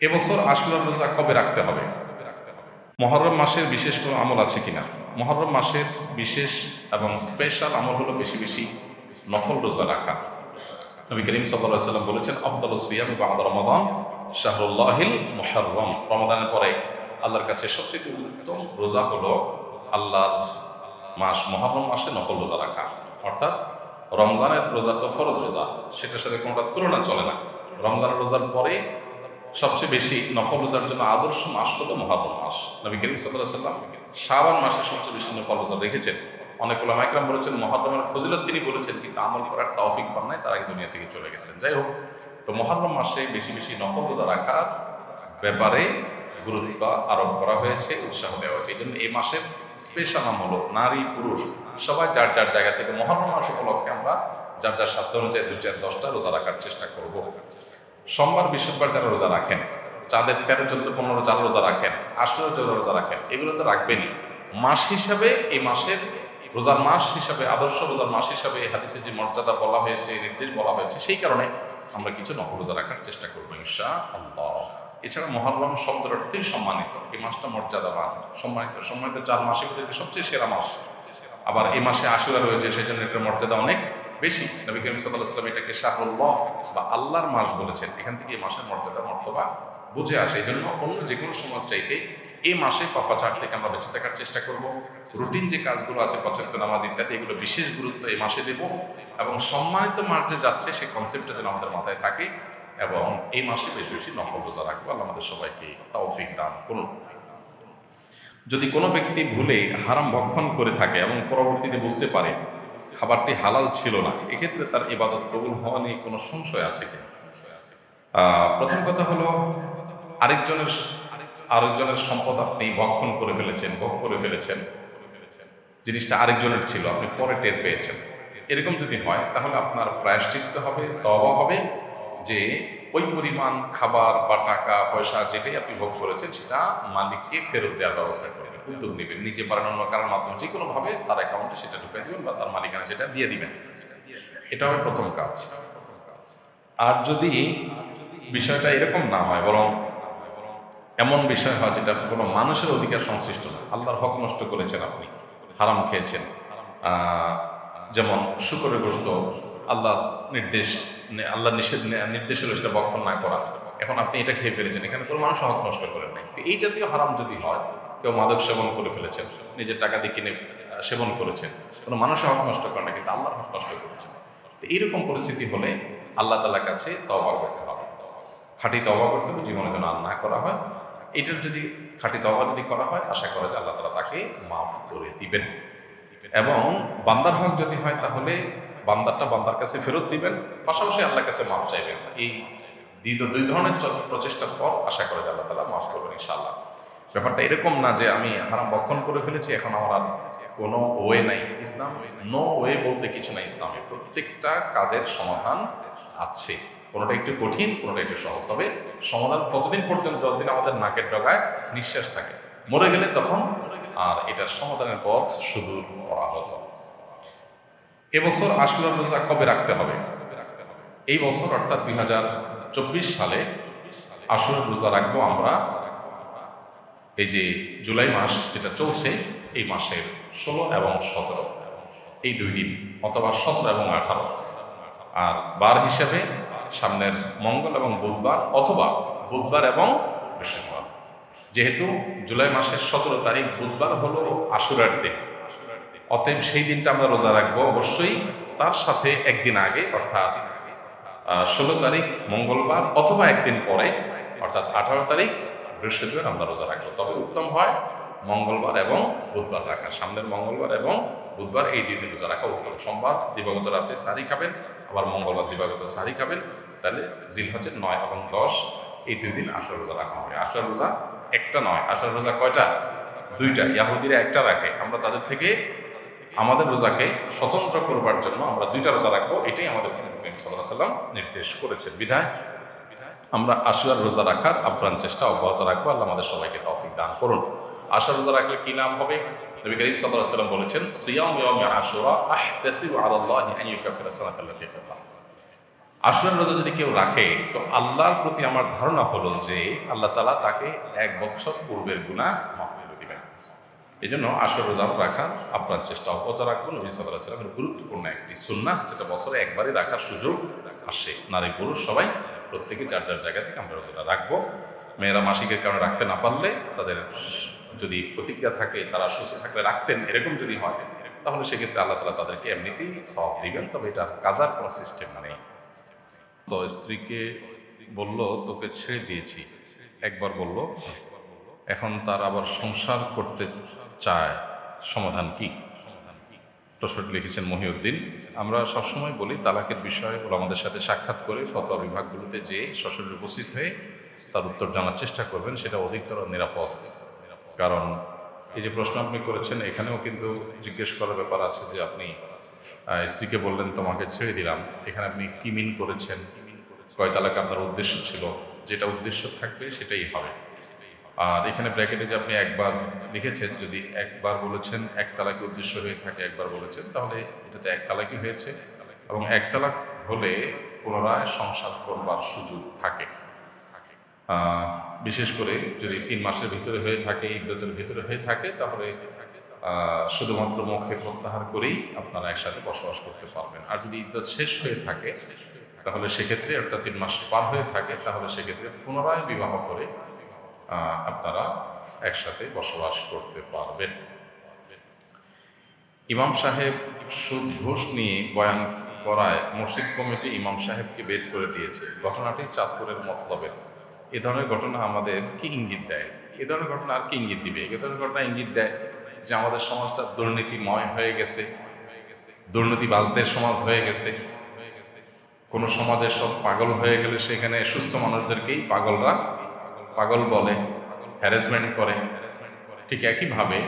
এবছর আশুরার রোজা কবে রাখতে হবে? মহরম মাসের বিশেষ কোনো আমল আছে কিনা? মহরম মাসের বিশেষ এবং স্পেশাল আমল হলো বেশি বেশি নফল রোজা রাখা। নবী করিম সাল্লাহ সাল্লাম বলেছেন আফদল সিয়াম বাদ রমাদান শাহরুল্লাহিল মহরম রমাদানের পরে আল্লাহর কাছে সবচেয়ে উত্তম রোজা হলো আল্লাহর মাস, মহরম মাসে নফল রোজা রাখা। অর্থাৎ রমজানের রোজা তো ফরজ রোজা, সেটার সাথে কোনোটা তুলনা চলে না। রমজানের রোজার পরে সবচেয়ে বেশি নফল রোজার জন্য আদর্শ মাস হলো মহারম মাস। নবী করিম সাল্লাহ সাল্লাম শ্রাবণ মাসে সবচেয়ে বেশি নফল রোজা রেখেছেন। অনেক ওলামাইকরাম বলেছেন, মহরমের ফজিলত তিনি বলেছেন, কিন্তু আমল করার তৌফিক পান নাই, তারা দুনিয়া থেকে চলে গেছেন। যাই হোক, তো মহরম মাসে বেশি বেশি নফল রোজা রাখার ব্যাপারে গুরুত্ব আরোপ করা হয়েছে, উৎসাহ দেওয়া হয়েছে। এই জন্য এই মাসের স্পেশাল নাম হলো নারী পুরুষ। সবাই যার যার জায়গা থেকে মহরম মাস উপলক্ষে আমরা যার যার সাধ্য অনুযায়ী দু চার দশটা রোজা রাখার চেষ্টা করব। সোমবার, বৃহস্পতিবার যারা রোজা রাখেন চাঁদের তেরো, চোদ্দ, পনেরো যারা রোজা রাখেন আশুরা যারা রোজা রাখেন, এগুলো তো রাখবেনই। মাস হিসাবে এই মাসের রোজার মাস হিসাবে, আদর্শ রোজার মাস হিসাবে এই হাদিসে যে মর্যাদা বলা হয়েছে নির্দেশ বলা হয়েছে, সেই কারণে আমরা কিছু নফল রোজা রাখার চেষ্টা করব ইনশা আল্লাহ এছাড়া মহরম শব্দের অর্থেই সম্মানিত। এই মাসটা মর্যাদাবান, সম্মানিত সম্মানিত চার মাসের ভিতরে সবচেয়ে সেরা মাস। আবার এই মাসে আশুরা রয়েছে সেই জন্য এটার মর্যাদা অনেক। বেশি। নবী করিম সাল্লাহ এটাকে শাহরুল্লাহ বা আল্লাহর মাস বলেছেন। এখান থেকে এই মাসের মর্যাদা, মর্তবা বুঝে আসে। এই জন্য অন্য যে কোনো সময় চাইতে এই মাসে পাপাচার থেকে আমরা বেঁচে থাকার চেষ্টা করব। রুটিন যে কাজগুলো আছে পছন্দ নামাজ ইত্যাদি, এগুলো বিশেষ গুরুত্ব এই মাসে দেব এবং সম্মানিত মাস যে যাচ্ছে সেই কনসেপ্টটা যেন আমাদের মাথায় থাকে এবং এই মাসে বেশি বেশি নফল রোজা রাখব। আল্লাহ আমাদের সবাইকে তৌফিক দান করুন। যদি কোনো ব্যক্তি ভুলে হারাম ভক্ষণ করে থাকে এবং পরবর্তীতে বুঝতে পারে খাবারটি হালাল ছিল না। এক্ষেত্রে তার ইবাদত কবুল হওয়া নিয়ে কোনো সংশয় আছে কি প্রথম কথা হলো, আরেকজনের আরেকজনের সম্পদ আপনি ভক্ষণ করে ফেলেছেন, ভোগ করে ফেলেছেন। জিনিসটা আরেকজনের ছিল, আপনি পরে টের পেয়েছেন। এরকম যদি হয়, তাহলে আপনার প্রায়শ্চিত্ত হবে তবা হবে যে ওই পরিমাণ খাবার বা টাকা, পয়সা, যেটাই আপনি ভোগ করেছেন, সেটা মালিককে ফেরত দেওয়ার ব্যবস্থা করবেন উদ্যোগ নেবেন, নিজে পারেন অন্য কারোর মাধ্যমে। যে কোনোভাবে তার অ্যাকাউন্টে সেটা ঢুকে দিবেন বা তার মালিকানা সেটা দিয়ে দিবেন। এটা হবে প্রথম কাজ। আর যদি বিষয়টা এরকম না হয়, বরং এমন বিষয় হয় যেটা কোনো মানুষের অধিকার সংশ্লিষ্ট না, আল্লাহর হক নষ্ট করেছেন আপনি, হারাম খেয়েছেন যেমন শুকরের গোস্ত আল্লাহর নির্দেশ আল্লাহ নিষেধ, নির্দেশ হলো সেটা বক্ষণ না করা। এখন আপনি এটা খেয়ে ফেলেছেন, এখানে কোনো মানুষ হক নষ্ট করেন নাই। এই জাতীয় হারাম যদি হয় কেউ মাদক সেবন করে ফেলেছেন, নিজের টাকা দিয়ে কিনে সেবন করেছেন। কোনো মানুষের হক নষ্ট করে না, কিন্তু আল্লাহর হক নষ্ট করেছেন। তো এইরকম পরিস্থিতি হলে আল্লাহ তালার কাছে তবা করতে হবে। খাঁটি তবা করতে হবে, জীবনে যেন আর না করা হয়। এটার যদি খাঁটি তবা যদি করা হয়, আশা করা যায় আল্লাহ তালা তাকে মাফ করে দিবেন। এবং বান্দার হক যদি হয়, তাহলে বান্দারটা বান্দার কাছে ফেরত দিবেন। পাশাপাশি আল্লাহর কাছে মাফ চাইবেন। এই দুই ধরনের প্রচেষ্টার পর আশা করা যায় আল্লাহ তালা মাফ করবেন ইনশাআল্লাহ। ব্যাপারটা এরকম না যে আমি হারাম বক্ষণ করে ফেলেছি, এখন আমার আর কোনো ওয়ে নাই। ইসলাম নো ওয়ে বলতে কিছু নাই ইসলামে। প্রত্যেকটা কাজের সমাধান আছে। কোনোটা একটু কঠিন, কোনোটা একটু সহজ। তবে সমাধান ততদিন পর্যন্ত যতদিন আমাদের নাকের ডগায় নিঃশ্বাস থাকে, মরে গেলে তখন আর এটার সমাধানের পথ সুদূর হতো। এবছর আশুরা রোজা কবে রাখতে হবে? এই বছর অর্থাৎ দুই হাজার চব্বিশ সালে আশুরা রোজা রাখব আমরা এই যে জুলাই মাস যেটা চলছে, এই মাসের ষোলো এবং সতেরো। এই দুই দিন অথবা সতেরো এবং আঠারো। আর বার হিসেবে সামনের মঙ্গল এবং বুধবার অথবা বুধবার এবং বৃহস্পতিবার। যেহেতু জুলাই মাসের সতেরো তারিখ বুধবার হলো আশুরার দিন। অতএব সেই দিনটা আমরা রোজা রাখব অবশ্যই। তার সাথে একদিন আগে, অর্থাৎ ষোলো তারিখ মঙ্গলবার অথবা একদিন পরে, অর্থাৎ আঠারো তারিখ বৃহস্পতিবার আমরা রোজা রাখব। তবে উত্তম হয় মঙ্গলবার এবং বুধবার রাখা। সামনের মঙ্গলবার এবং বুধবার এই দুই দিন রোজা রাখা উত্তম। সোমবার দিবাগত রাতে সারি খাবেন, আবার মঙ্গলবার দিবাগত সারি খাবেন। তাহলে জিল হচ্ছে নয় এবং দশ, এই দুই দিন আসর রোজা রাখা হবে। আসর রোজা একটা নয়, আসর রোজা কয়টা? দুইটা। ইয়াহুদিরা একটা রাখে। আমরা তাদের থেকে আমাদের রোজাকে স্বতন্ত্র করবার জন্য আমরা দুইটা রোজা রাখব। এটাই আমাদের সাল্লাহ সাল্লাম নির্দেশ করেছেন। বিধায় আমরা আশুয়ার রোজা রাখার আপ্রাণ চেষ্টা অব্যাহত রাখব। আল্লাহ আমাদের সবাইকে তৌফিক দান করুন। আশা রোজা রাখলে কি নাম হবে? নবী করিম আলাইহি সাল্লাম বলেছেন, সিয়াম ইয়াউমি আশুরা আহতাসিবু আলা আল্লাহি আন ইউকাফিরা সানাতাল্লাতি ফাতাত আশুরার রোজা যদি কেউ রাখে, তো আল্লাহর প্রতি আমার ধারণা হলো যে আল্লাহ তালা তাকে এক বছর পূর্বের গুণা মাফ করে দিবেন। এই জন্য আশুর রোজা রাখার আপনার চেষ্টা অব্যাহত রাখব। নবী সাল্লাহ সাল্লামের গুরুত্বপূর্ণ একটি সুন্না যেটা বছরে একবারই রাখার সুযোগ আসে। নারী পুরুষ সবাই প্রত্যেকে যার যার জায়গা থেকে আমরা রোজাটা রাখব। মেয়েরা মাসিকের কারণে রাখতে না পারলে তাদের যদি প্রতিজ্ঞা থাকে, তারা সুস্থ থাকলে রাখতেন, এরকম যদি হয়, তাহলে সেক্ষেত্রে আল্লাহ তালা তাদেরকে এমনিতেই সব দিবেন। তবে এটা কাজার কোনো সিস্টেম নেই। তো স্ত্রীকে বলল, তোকে ছেড়ে দিয়েছি। একবার বলল, এখন তার আবার সংসার করতে চায়, সমাধান কি? প্রশ্নটি লিখেছেন মহিউদ্দিন, আমরা সবসময় বলি তালাকের বিষয়ে আমাদের সাথে সাক্ষাৎ করে ফতোয়া বিভাগগুলোতে যে সশরীরে উপস্থিত হয়ে তার উত্তর জানার চেষ্টা করবেন, সেটা অধিকতর নিরাপদ। কারণ এই যে প্রশ্ন আপনি করেছেন, এখানেও কিন্তু জিজ্ঞেস করার ব্যাপার আছে যে আপনি স্ত্রীকে বললেন, তোমাকে ছেড়ে দিলাম। এখানে আপনি কি মিন করেছেন? কয় তালাক আপনার উদ্দেশ্য ছিল? যেটা উদ্দেশ্য থাকবে সেটাই হবে। আর এখানে ব্র্যাকেটে যে আপনি একবার লিখেছেন, যদি একবার বলেছেন এক তালাকে উদ্দেশ্য হয়ে থাকে, একবার বলেছেন, তাহলে এটাতে এক তালাকই হয়েছে এবং এক তালাক হলে পুনরায় সংসার করবার সুযোগ থাকে। বিশেষ করে যদি তিন মাসের ভিতরে হয়ে থাকে ইদ্যতের ভিতরে হয়ে থাকে, তাহলে শুধুমাত্র মুখে প্রত্যাহার করেই আপনারা একসাথে বসবাস করতে পারবেন। আর যদি ইদ্যত শেষ হয়ে থাকে, তাহলে সেক্ষেত্রে অর্থাৎ তিন মাস পার হয়ে থাকে, তাহলে সেক্ষেত্রে পুনরায় বিবাহ করে আপনারা একসাথে বসবাস করতে পারবেন। ইমাম সাহেব সুদ ঘুষ নিয়ে বয়ান করায় মসজিদ কমিটি ইমাম সাহেবকে বের করে দিয়েছে। ঘটনাটি চাঁদপুরের মতলবের এ ধরনের ঘটনা আমাদের কি ইঙ্গিত দেয়? এ ধরনের ঘটনা আর কি ইঙ্গিত দিবে? এ ধরনের ঘটনা ইঙ্গিত দেয় যে আমাদের সমাজটা দুর্নীতিময় হয়ে গেছে। দুর্নীতিবাজদের সমাজ হয়ে গেছে। কোনো সমাজের সব পাগল হয়ে গেলে সেখানে সুস্থ মানুষদেরকেই পাগলরা পাগল বলে হ্যারাসমেন্ট করে। ঠিক একইভাবে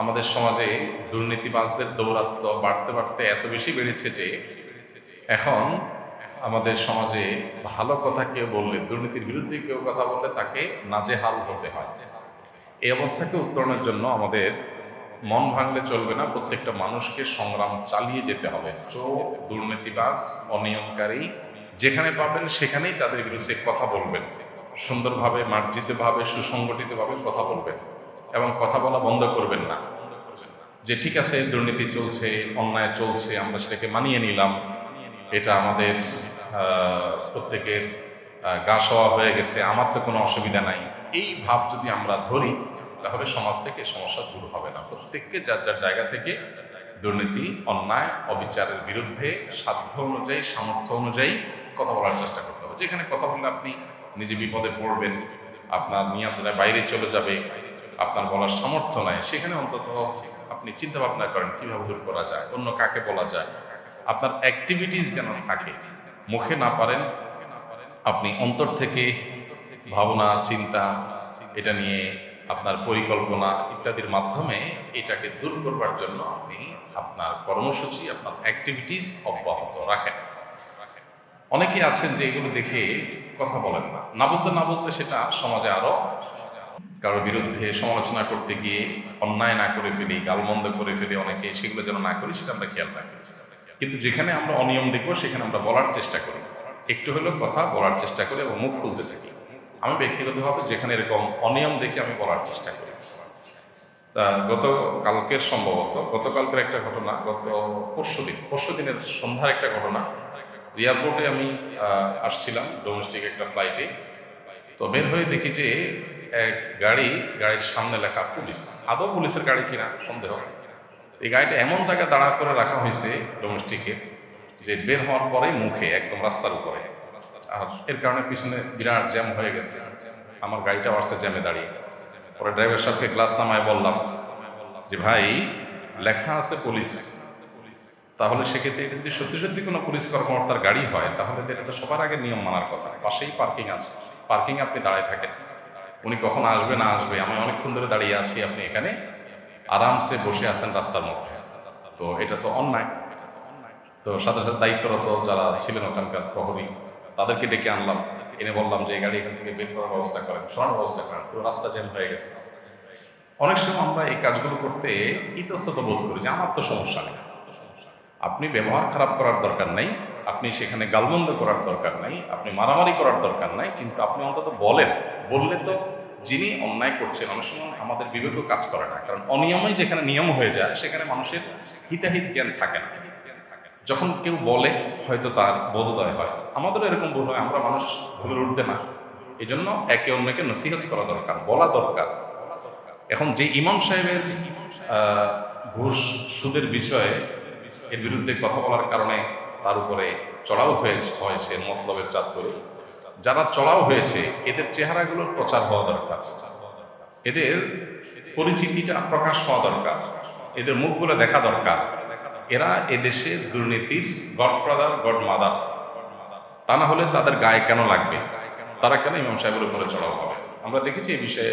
আমাদের সমাজে দুর্নীতিবাজদের দৌরাত্ম বাড়তে বাড়তে এত বেশি বেড়েছে যে এখন আমাদের সমাজে ভালো কথা কেউ বললে, দুর্নীতির বিরুদ্ধে কেউ কথা বললে তাকে নাজেহাল হতে হয়। এই অবস্থাকে উত্তরণের জন্য আমাদের মন ভাঙলে চলবে না, প্রত্যেকটা মানুষকে সংগ্রাম চালিয়ে যেতে হবে। চোর দুর্নীতিবাজ, অনিয়মকারী, যেখানে পাবেন সেখানেই তাদের বিরুদ্ধে কথা বলবেন। সুন্দরভাবে, মার্জিতভাবে, সুসংগঠিতভাবে কথা বলবেন এবং কথা বলা বন্ধ করবেন না। যে ঠিক আছে, দুর্নীতি চলছে, অন্যায় চলছে, আমরা সেটাকে মানিয়ে নিলাম, এটা আমাদের প্রত্যেকের গা সওয়া হয়ে গেছে, আমার তো কোনো অসুবিধা নাই। এই ভাব যদি আমরা ধরি, তাহলে সমাজ থেকে সমস্যা দূর হবে না। প্রত্যেককে যার যার জায়গা থেকে দুর্নীতি, অন্যায়, অবিচারের বিরুদ্ধে সাধ্য অনুযায়ী, সামর্থ্য অনুযায়ী কথা বলার চেষ্টা করতে হবে। যেখানে কথা বললে আপনি নিজে বিপদে পড়বেন, আপনার নিয়ন্ত্রণের বাইরে চলে যাবে, আপনার বলার সামর্থ্য নাই, সেখানে অন্তত আপনি চিন্তা ভাবনা করেন, কীভাবে দূর করা যায়, অন্য কাকে বলা যায়। আপনার অ্যাক্টিভিটিস যেন থাকে, মুখে না পারেন, আপনি অন্তর থেকে ভাবনা, চিন্তা, এটা নিয়ে আপনার পরিকল্পনা ইত্যাদির মাধ্যমে এটাকে দূর করবার জন্য আপনি আপনার কর্মসূচি, আপনার অ্যাক্টিভিটিস অব্যাহত রাখেন। অনেকে আছেন যে এগুলো দেখে কথা বলেন না। না বলতে না বলতে সেটা সমাজে আরও কারোর বিরুদ্ধে সমালোচনা করতে গিয়ে অন্যায় না করে ফেলি, গালমন্দ করে ফেলি, অনেকে সেগুলো যেন না করি সেটা আমরা খেয়াল রাখি। কিন্তু যেখানে আমরা অনিয়ম দেখব, সেখানে আমরা বলার চেষ্টা করি। একটু হলেও কথা বলার চেষ্টা করি এবং মুখ খুলতে থাকি। আমি ব্যক্তিগতভাবে যেখানে এরকম অনিয়ম দেখে আমি বলার চেষ্টা করি। তা গত কালকের সম্ভবত, গতকালকের একটা ঘটনা, গত পরশু দিন পরশু দিনের সন্ধ্যার একটা ঘটনা এয়ারপোর্টে আমি আসছিলাম ডোমেস্টিক একটা ফ্লাইটে। তো বের হয়ে দেখি যে, এক গাড়ি, গাড়ির সামনে লেখা পুলিশ। আদৌ পুলিশের গাড়ি কিনা? সন্দেহ। এই গাড়িটা এমন জায়গায় দাঁড়া করে রাখা হয়েছে ডোমেস্টিকে যে বের হওয়ার পরেই মুখে একদম রাস্তার উপরে। আর এর কারণে পিছনে বিরাট জ্যাম হয়ে গেছে। আমার গাড়িটা আসছে জ্যামে দাঁড়িয়ে। পরে ড্রাইভার সাহেবকে গ্লাস নামায় বললাম যে, ভাই, লেখা আছে পুলিশ। তাহলে সেক্ষেত্রে এটা যদি সত্যি সত্যি কোনো পুলিশ কর্মকর্তার গাড়ি হয়, তাহলে তো এটা তো সবার আগে নিয়ম মানার কথা। পাশেই পার্কিং আছে। পার্কিংয়ে আপনি দাঁড়ায় থাকেন। উনি কখন আসবে, না আসবে, আমি অনেকক্ষণ ধরে দাঁড়িয়ে আছি, আপনি এখানে আরামসে বসে আছেন রাস্তার মধ্যে। তো এটা তো অন্যায়। তো সাথে সাথে দায়িত্বরত যারা ছিলেন ওখানকার প্রহরী, তাদেরকে ডেকে আনলাম। এনে বললাম যে, এই গাড়ি এখান থেকে বের করার ব্যবস্থা করেন, সরানোর ব্যবস্থা করেন। পুরো রাস্তা জ্যাম হয়ে গেছে। অনেক সময় আমরা এই কাজগুলো করতে ইতস্তত বোধ করি যে, আমার তো সমস্যা নেই। আপনি ব্যবহার খারাপ করার দরকার নাই, আপনি সেখানে গালমন্দ করার দরকার নাই, আপনি মারামারি করার দরকার নাই, কিন্তু আপনি অন্তত বলেন। বললে তো যিনি অন্যায় করছেন, অনেক সময় আমাদের বিবেকও কাজ করে না, কারণ অনিয়মই যেখানে নিয়ম হয়ে যায়, সেখানে মানুষের হিতাহিত জ্ঞান থাকে না। যখন কেউ বলে, হয়তো তার বোধোদয় হয়। আমাদেরও এরকম বোধ হয়, আমরা মানুষ ভুলে উঠতে না। এই জন্য একে অন্যকে নসিহত করা দরকার, বলা দরকার। এখন যে ইমাম সাহেবের ঘুষ সুদের বিষয়ে এর বিরুদ্ধে কথা বলার কারণে তার উপরে চড়াও হয়েছে হয়েছে মতলবের চাঁদ করে যারা চড়াও হয়েছে, এদের চেহারাগুলোর প্রচার হওয়া দরকার। এদের পরিচিতিটা প্রকাশ হওয়া দরকার। এদের মুখগুলো দেখা দরকার। এরা এদেশে দুর্নীতির গডফাদার গড মাদার তা না হলে তাদের গায়ে কেন লাগবে? তারা কেন ইমাম সাহেবের উপরে চড়াও হবে? আমরা দেখেছি এই বিষয়ে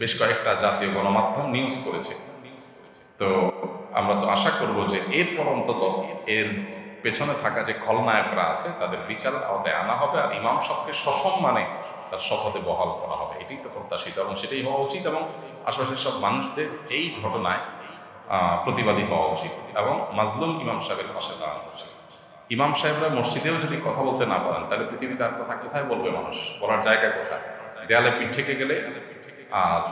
বেশ কয়েকটা জাতীয় গণমাধ্যম নিউজ করেছে। তো আমরা তো আশা করব যে এরপর অন্তত এর পেছনে থাকা যে খলনায়করা আছে, তাদের বিচারের আওতায় আনা হবে আর ইমাম সাহেবকে সসম্মানে তার শপথে বহাল করা হবে। এটাই তো প্রত্যাশিত এবং সেটাই হওয়া উচিত এবং আশেপাশের সব মানুষদের এই ঘটনায় প্রতিবাদী হওয়া উচিত এবং মাজলুম ইমাম সাহেবের পাশে দাঁড়ানো উচিত। ইমাম সাহেবরা মসজিদেও যদি কথা বলতে না পারেন, তাহলে পৃথিবীতে আর কথা কোথায় বলবে মানুষ? বলার জায়গা কোথায়? দেয়ালে পিঠ থেকে গেলে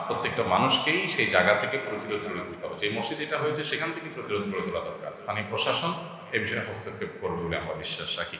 প্রত্যেকটা মানুষকেই সেই জায়গা থেকে প্রতিরোধ গড়ে তুলতে হবে। যে মসজিদ এটা হয়েছে, সেখান থেকে প্রতিরোধ গড়ে তোলা দরকার। স্থানীয় প্রশাসন এ বিষয়ে হস্তক্ষেপ করবে বলে আমরা বিশ্বাস রাখি।